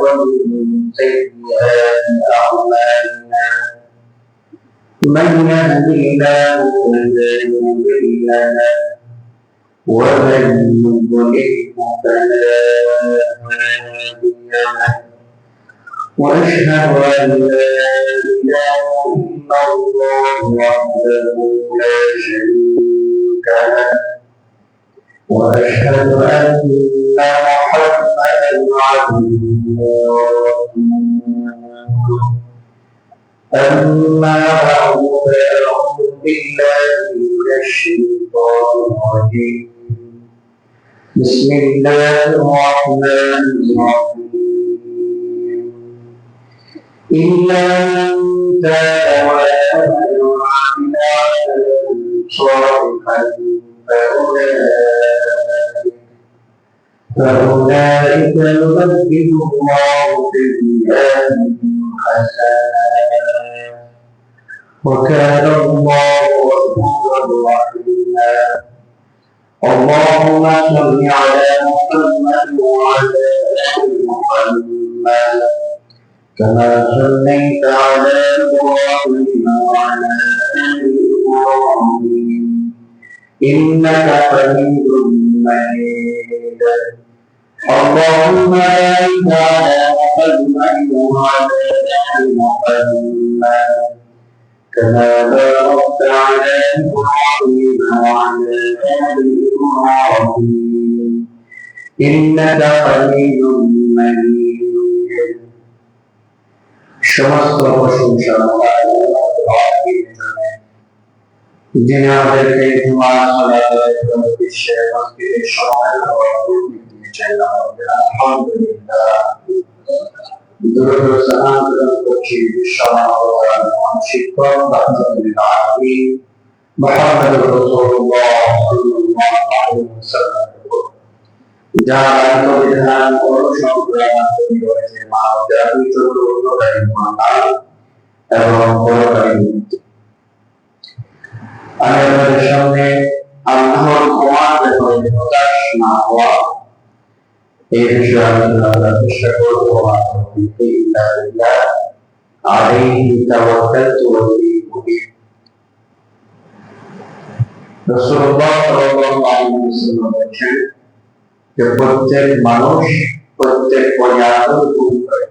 ومن سيئات أعمالنا من يهد الله فلا مضل له ومن يضلل فلا هادي له وأشهد أن لا إله إلا الله وحده لا شريك له وأشهد أن محمدا عبده ورسوله اما بعد فاعوذ بالله من الشيطان الرجيم بسم الله الرحمن الرحيم إلا من تاب وآمن وعمل عملا صالحا فأولئك فأولئك يبدل الله سيئاتهم حسنات وكان الله غفورا رحيما اللهم صل على محمد وعلى ال محمد كما صليت على إبراهيم وعلى ال إبراهيم انك حميد مجيد اللهم بارك على محمد وعلى ال محمد كما باركت على ابراهيم وعلى ال ابراهيم انك حميد مجيد সমস্ত প্রশংসা যিনি আমাদেরকে জুমার সালাতের বিশ্বের মসজিদের সময় দিয়েছেন আমাদের আলহামদুলিল্লাহ সামনে আল্লাহর প্রকাশ না হওয়া এই বিষয়ে করার চেষ্টা করব আমার উনীব রাসূলুল্লাহ সাল্লাল্লাহু আলাইহি ওয়াসাল্লাম বলেছেন যে, প্রত্যেক মানুষ প্রত্যেক পরিয়াদর ভুল করে।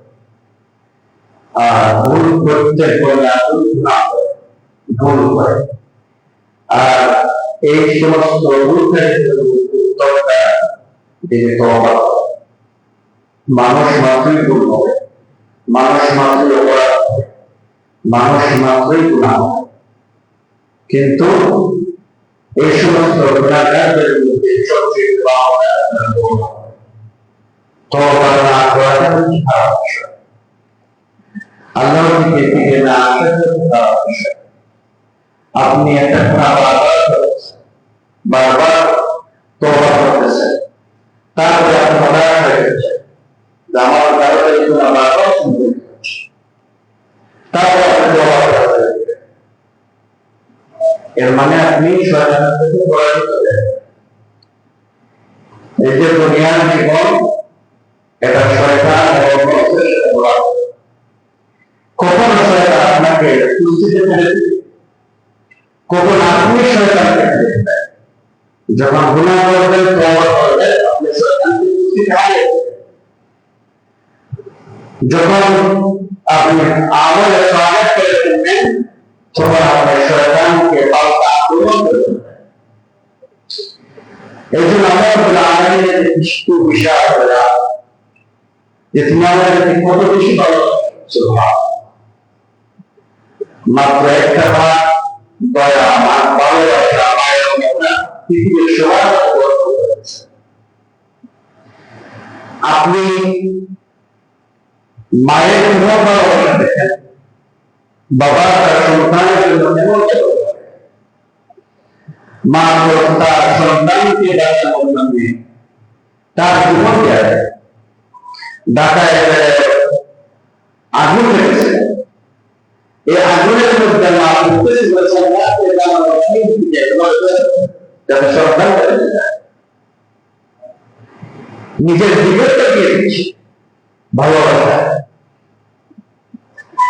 আর ভুল প্রত্যেক পরিয়াদর গুণা করে, ভুল করে। আর এই সমস্ত ভুলের উত্তরটা তওবা করে। মানুষ মাত্রই ভুল হবে। মানুষ মাত্রই অপরাধ হবে। মানুষ মাত্রই গুণা হবে। কিন্তু এই সমস্ত গুণাগারদের মধ্যে আপনি একটা বারবার তারপরে আপনি হতাশ হয়ে গেছেন যে আমার কারণে গুণা তারপরে আপনি এর মানে আপনি এই যে দুনিয়ার জীবন, এটা শয়তান শয়তান আপনাকে ফেলে কখন আপনি শয়তানকে ফেলে যখন গুনাহ করবেন আপনি শয়তানকে। যখন আপনি আমলে সালেহ করে ফেলবেন তখন আপনি শয়তানকে পাল্টা আক্রমণ করে এই জন্য আমরা আমাদের একটু বিশাল করা যে তুমি আমাদেরকে কত বেশি ভালো মাত্র একটা ভাগ দয়া আমার ভালোবাসা মায়ের পৃথিবীর সবার। আপনি মায়ের বাবা তার সন্তানের জন্য করে? মা তার সন্তানকে ডাক্তার বললাম তার জীবন দেয় ঢাকায় আগুন লেগেছে। এই আগুনের মধ্যে মা যাতে সন্তান নিজের জীবনটা দিয়ে দিচ্ছি ভালোবাসা।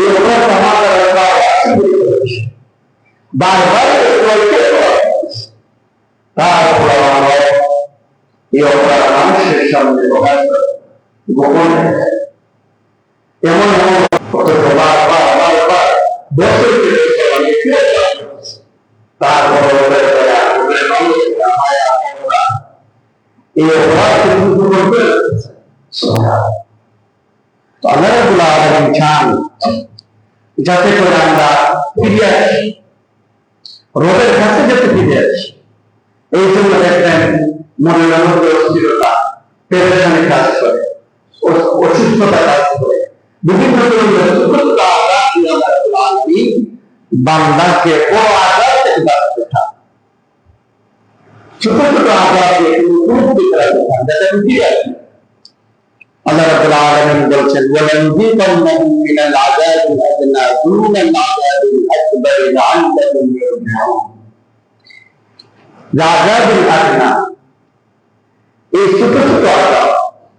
করছি। এই অপরাধ আমার দ্বারা করা অসম্ভব হয়েছে। বারবার এই অপরাধ মানুষের সামনে প্রকাশ গোপন। এমন এমন চান যাতে করে আমরা ফিরে আসি। রবের কাছে যাতে ফিরে আসি। এই জন্য দেখবেন মনের মধ্যে অস্থিরতা পেরেশানি কাজ করে, অসুস্থতা কাজ করে। বিভিন্ন বান্দাকে বড় আঘাত থেকে ছোট ছোট করা যাতে আমি ফিরে আসি। বলছেন এই ছোট ছোট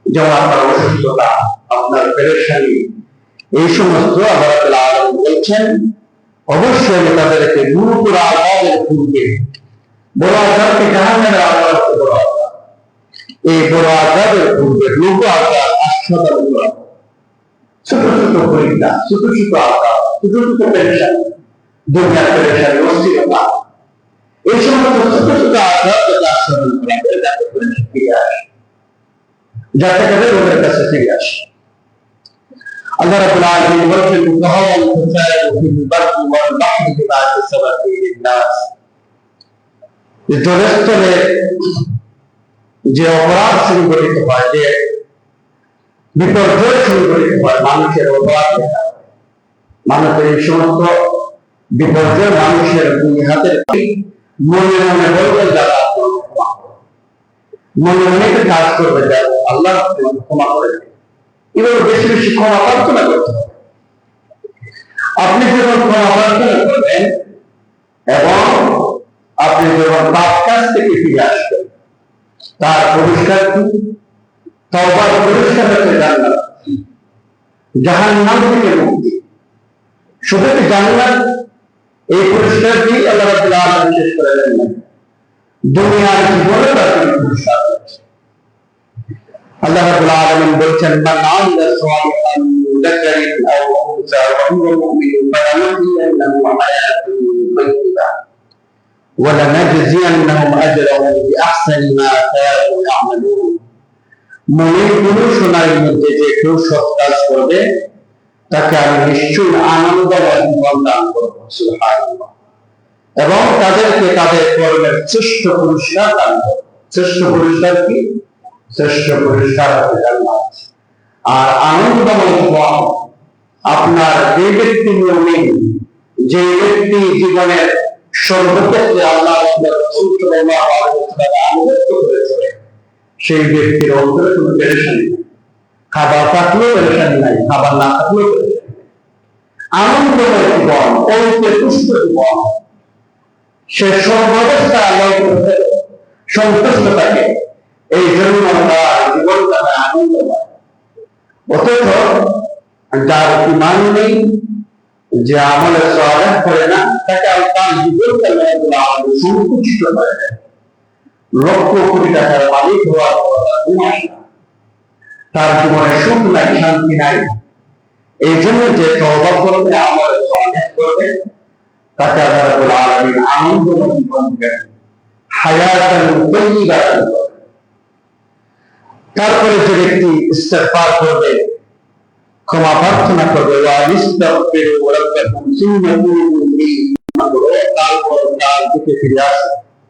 যেমন আপনার অসুস্থতা আপনার পেরেশানি, এই সমস্ত বলছেন, অবশ্যই আমি তাদেরকে গুরুতর আযাবের পূর্বে বড় আযাবকে এই বড় আজাবের পূর্বে লঘু উপর ছোট ছোট পরীক্ষা ছোট ছোট আজাব ছোট ছোট পেরেশান দুনিয়ার পেরেশানি অস্থিরতা। এই সমস্ত ছোট ছোট আজাব যাতে আশ্রদান করে যাতে করে ফিরে আসে। যাতে করে ওদের কাছে ফিরে আসে। আল্লাহ রাব্বুল আলামিন বলেছেন মুতাহাওয়াল ফাসাদ ফিল বাররি ওয়াল বাহরি বিমা কাসাবাত আইদিন নাস জলস্থলে যে অপরাধ সংঘটিত হয়, যে বিপর্যয় সংঘটিত হয় মানুষের অপরাধ দেখা হয়। মানুষের এই সমস্ত বিপর্যয় মানুষের হাতের মনে মনে বলবে যারা। মনে মনে কাজ করবে, যা আল্লাহ ক্ষমা করে। এবার বেশি বেশি ক্ষমা প্রার্থনা করতে হবে আপনি যখন ক্ষমা প্রার্থনা করবেন, এবং আপনি যখন পাপ কাজ থেকে ফিরে আসবেন, তার পরিষ্কার কি তওবার পরিষ্কার হচ্ছে জান্নাত জাহান্নাম থেকে মুক্তি শুধু কি জান্নাত এই পরিষ্কার কি আল্লাহ রাব্বুল আলামিন শেষ করে দেন না দুনিয়ার জীবনে তার কোনো পুরস্কার আছে আল্লাহ রাব্বুল আলামিন বলছেন মান আমিলা সালিহান যাকারিন আও উনসা ওয়া হুয়া মুমিনুন ফালানুহyiyannahu হায়াতান তাইয়্যিবা ولنجزينهم اجرهم باحسن ما كانوا يعملون মনে পুরুষ নারীর মধ্যে যে কেউ সৎ করবে, তাকে আমি নিশ্চয়ই আনন্দময় জীবন দান এবং তাদেরকে তাদের কর্মের শ্রেষ্ঠ পুরস্কার দান শ্রেষ্ঠ পুরস্কার কি? শ্রেষ্ঠ পুরস্কার আর আনন্দময় আপনার যে ব্যক্তি যে ব্যক্তি জীবনের সর্বক্ষেত্রে আল্লাহ আনুগত্য করেছে সেই ব্যক্তির অন্তরে কোনো পেরেশানি নেই। খাবার থাকলেও পেরেশানি নাই, খাবার না থাকলেও। আনন্দময় জীবন অল্পে তুষ্ট জীবন সে সর্বাবস্থা আল্লাহ সন্তুষ্ট থাকে এই জন্য তার জীবনটা আনন্দময় অথচ যার ইমান নেই, যে আমলে সালেহ করে না, তাকে তার আমাদের সংকুচিত করে দেয়। লক্ষ কোটি টাকার মালিক হওয়ার তার জীবনে সুখ নাই, শান্তি নাই। এই জন্য যে করবে সালেহ করবে। তাকে আল্লাহ আনন্দময় জীবন তারপরে যে ব্যক্তি করবে, ক্ষমা প্রার্থনা করবে তারপর তার দিকে ফিরে আসে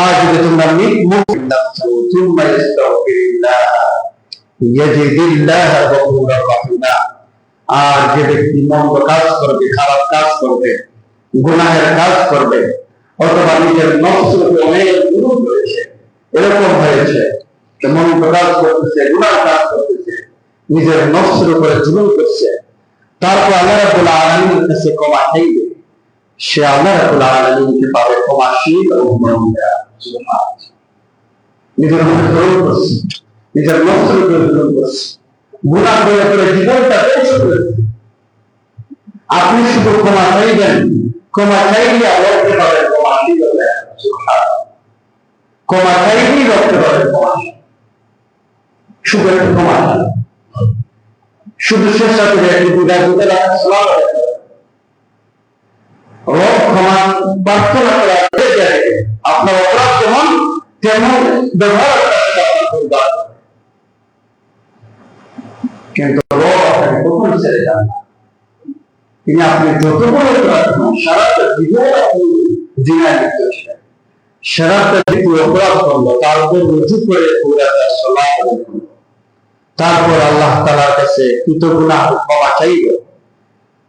আর যদি তোমরা আর যে ব্যক্তি মন্দ কাজ করবে, খারাপ কাজ করবে, গুনাহের কাজ করবে, অথবা নিজের নফসকে অনেক গুরুত্ব রয়েছে, এরকম হয়েছে মন্দ কাজ করতেছে, গুনাহ কাজ করতেছে, নিজের নফসের উপরে জুলুম করছে, তারপর আল্লাহ কাছে ক্ষমা চাইবে। সে আল্লাহ রাব্বুল আলামিনকে পাবে ক্ষমাশীল মরমরা সুবহানাল্লাহ। নিজের উপরে জুলুম করছে। নিজের উপরে জুলুম করছে। গুনাহ করে করে জীবনটা আপনি শুধু ক্ষমা চাইবেন। ক্ষমা চাইলে আল্লাহকে পাবেন ক্ষমাশীল ক্ষমা চাইলেই রক্ষে পাবেন ক্ষমাশীল। শুধু একটু ক্ষমা শুধু চেষ্টা করে একটু দুটা দুটা রাখা ক্ষমা প্রার্থনা করা আপনার অপরাধ যেমন তেমন ব্যবহার। কিন্তু কখন ছেড়ে যান। তিনি আপনি যত বড় করুন, সারাটা জীবন আপনি লিপ্ত ছিলেন সারাটা জীবন অপরাধ করল তার উপর রুজু করে পুরা সালাম তারপর আল্লাহ তালার কাছে কৃতগুণা ক্ষমা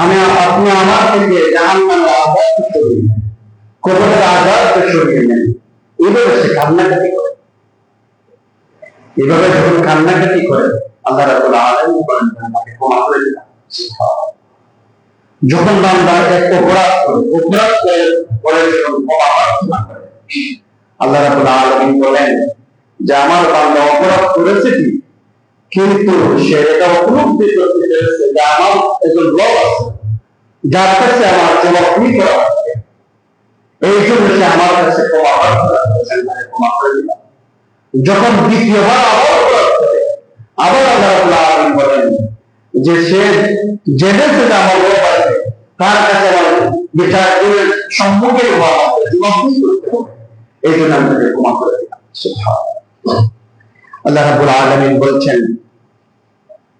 আমি আপনি আমার থেকে যখন কান্নাকাটি করে, আল্লাহ রাব্বুল আলামিন বলেন, আমাকে ক্ষমা করে দিন যখন বান্দা এক অপরাধ করে অপরাধ করে, আল্লাহ রাব্বুল আলামিন বলেন, যে আমার বান্দা অপরাধ করেছে কি? কিন্তু সে এটা উপলব্ধি করতে পেরেছে, যে আমার একজন রব আছে, যার কাছে আমার জবাবদিহি করা আছে? এই জন্য সে আমার কাছে ক্ষমা ক্ষমা যখন দ্বিতীয়বার আবার আবার আল্লাহ আলামিন বলেন যে সে জেনেছে যে আমার রব আছে, তার কাছে আমার বিচার করে সম্মুখে হওয়া হবে জবাবদিহি করতে এই জন্য আমি তাকে ক্ষমা করে দিলাম। আল্লাহ রাব্বুল আলামিন বলছেন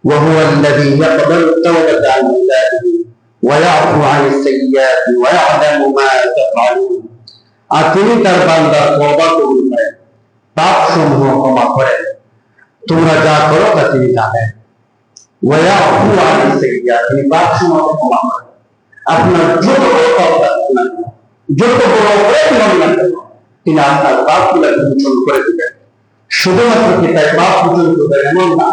وهو الذي يقبل التوبة عن عباده ويعفو عن السيئات ويعلم ما تفعلون আর তিনি তার বান্দার তওবা কবুল করেন পাপ সমূহ ক্ষমা করেন তোমরা যা করো তা তিনি জানেন ওয়ায়াফু আন সাইয়্যাত তিনি পাপ সমূহ ক্ষমা করেন আপনার যত বড় পাপ থাকুক না কেন, যত বড় অপরাধ হন না কেন, তিনি আপনার পাপগুলো মোচন করে দিবেন শুধুমাত্র কি তাই পাপ মোচন করবে এমন না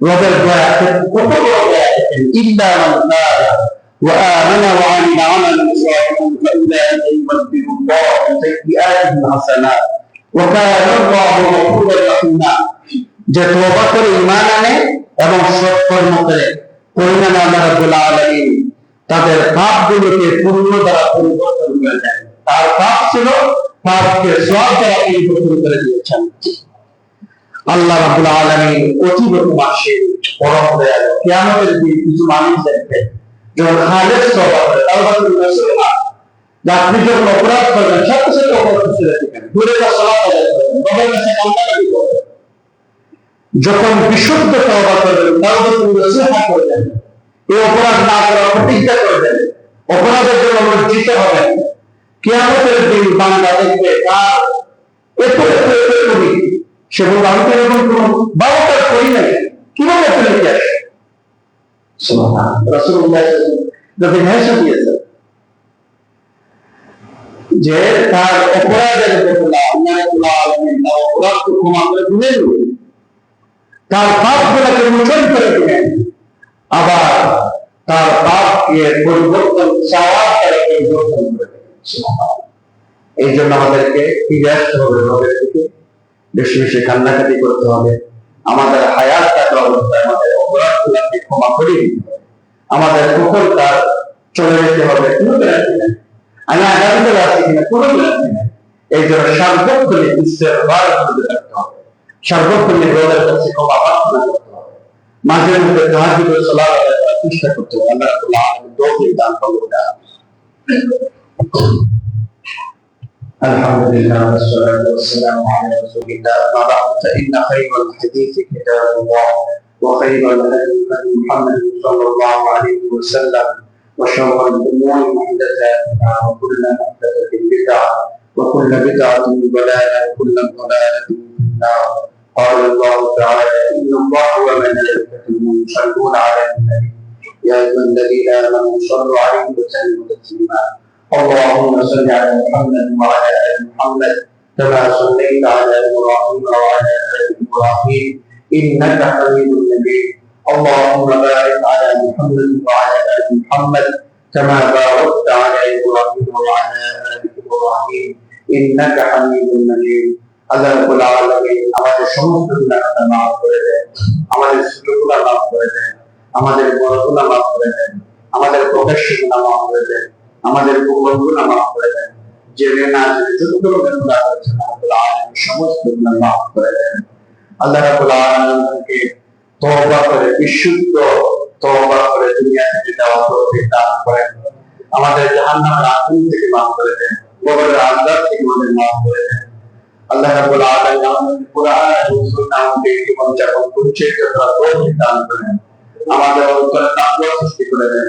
রবের দয়া করেন কত বড় দয়া করেন ইল্লা মান তাবা ওয়া আমানা ওয়া আমিলা আমালান সালিহান ফাউলাইকা ইউবাদদিলু আল্লাহু সাইয়্যাতিহিম হাসানাত ওয়া কানা আল্লাহু গফুরার রাহিমা যে তওবা করে ঈমান আনে এবং সৎকর্ম করে, পরিণামে আল্লাহ রাব্বুল আলামিন তাদের পাপগুলোকে পূর্ণ দ্বারা পরিবর্তন করে দেন। তার পাপ ছিল পাপকে সব দ্বারা পরিবর্তন করে দিয়েছেন। আল্লাহ রাব্বুল আলামিন অতীব ক্ষমাশীল পরম কিয়ামতের দিন কিছু মানুষ দেখবে যখন করে করে আপনি যখন অপরাধ করবেন সাথে সাথে অপরাধ দূরে কাছে যখন বিশুদ্ধ করবেন করবেন এই অপরাধ না প্রতিজ্ঞা করবেন, অপরাধের জন্য লজ্জিত হবেন। কেয়ামতের দিন বাংলা দেখবে, তার এত এত এত করি সে বলবে আমি তো এরকম কোন বারোটার করি নাই কীভাবে এত লিখে আসে রসুল্লাহ যদি ভাষা দিয়েছে যে তার অপরাধের বদলা আল্লাহ আলমিন তার অপরাধকে ক্ষমা করে দিলেন তার পাপ গুলাকে মোচন করে দিলেন আবার তার পাপকে পরিবর্তন চাওয়ার দ্বারা পরিবর্তন করে দিলেন সুবহানাল্লাহ। এই জন্য আমাদেরকে ফিরে আসতে হবে রবের দিকে বেশি বেশি কান্নাকাটি করতে হবে। আমাদের হায়াত থাকা অবস্থায় আমাদের অপরাধ গুলাকে ক্ষমা করে দিতে হবে। আমাদের কুফলটা চলে যেতে হবে, কোনো আমি আগামীতে আছি কিনা, কোনো এই জন্য সার্বক্ষণিক করতে থাকতে হবে। রোদের কাছে ক্ষমা প্রার্থনা করতে হবে। মাঝে মধ্যে করতে হবে। আল্লাহ الحمد لله والصلاة والسلام على رسول الله أما بعد فإن خير الحديث كتاب الله وخير الهدي هدي محمد صلى الله عليه وسلم وشر الأمور محدثاتها وكل محدثة بدعة وكل بدعة ضلالة وكل ضلالة في النار. قال الله تعالى إن الله وملائكته يصلون على النبي. يا أيها الذين آمنوا صلوا عليه وسلموا تسليما. اللهم صل على محمد وعلى ال محمد كما صليت على ابراهيم وعلى ال ابراهيم انك حميد مجيد اللهم بارك على محمد وعلى ال محمد كما باركت على ابراهيم وعلى ال ابراهيم انك حميد مجيد আল্লাহ রাব্বুল আলামিন আমাদের সমস্ত গুনাহকে মাফ করে দেন আমাদের ছোটগুলো মাফ করে দেন আমাদের বড়গুলো মাফ করে দেন আমাদের প্রকাশ্য গুনাহ মাফ করে দেন আমাদের ভুলগুলো মাফ করে দেন। জেনে না জেনে যতগুলো গুনাহ করেছেন আল্লাহ সমস্ত গুনাহ মাফ করে দেন। আল্লাহ রাব্বুল আলামিনকে তওবা করে, বিশুদ্ধ তওবা করে দুনিয়া থেকে যাওয়ার তৌফিক দান করেন। আমাদের জাহান্নামের আগুন থেকে মাফ করে দেন। কবরের আযাব থেকে আমাদের মাফ করে দেন। আল্লাহ রাব্বুল আলামিন কুরআন এবং সুন্নাহ জীবন যাপন পরিচালিত করার তৌফিক দান করেন। আমাদের অন্তরে তাকওয়া সৃষ্টি করে দেন।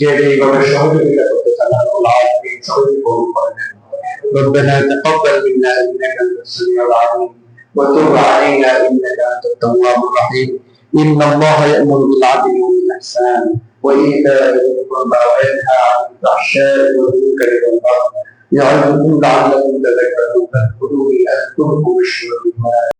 যে এইভাবে সহযোগিতা করতে চান আল্লাহ আলামিন সবাইকে কবুল করে নেন ربنا تقبل منا انك انت السميع العليم وتب علينا انك انت التواب الرحيم ان الله يامر بالعدل والاحسان وايتاء ذي القربى وينهى عن الفحشاء والمنكر والبغي يعظكم لعلكم تذكرون فاذكروني اذكركم واشكروا لله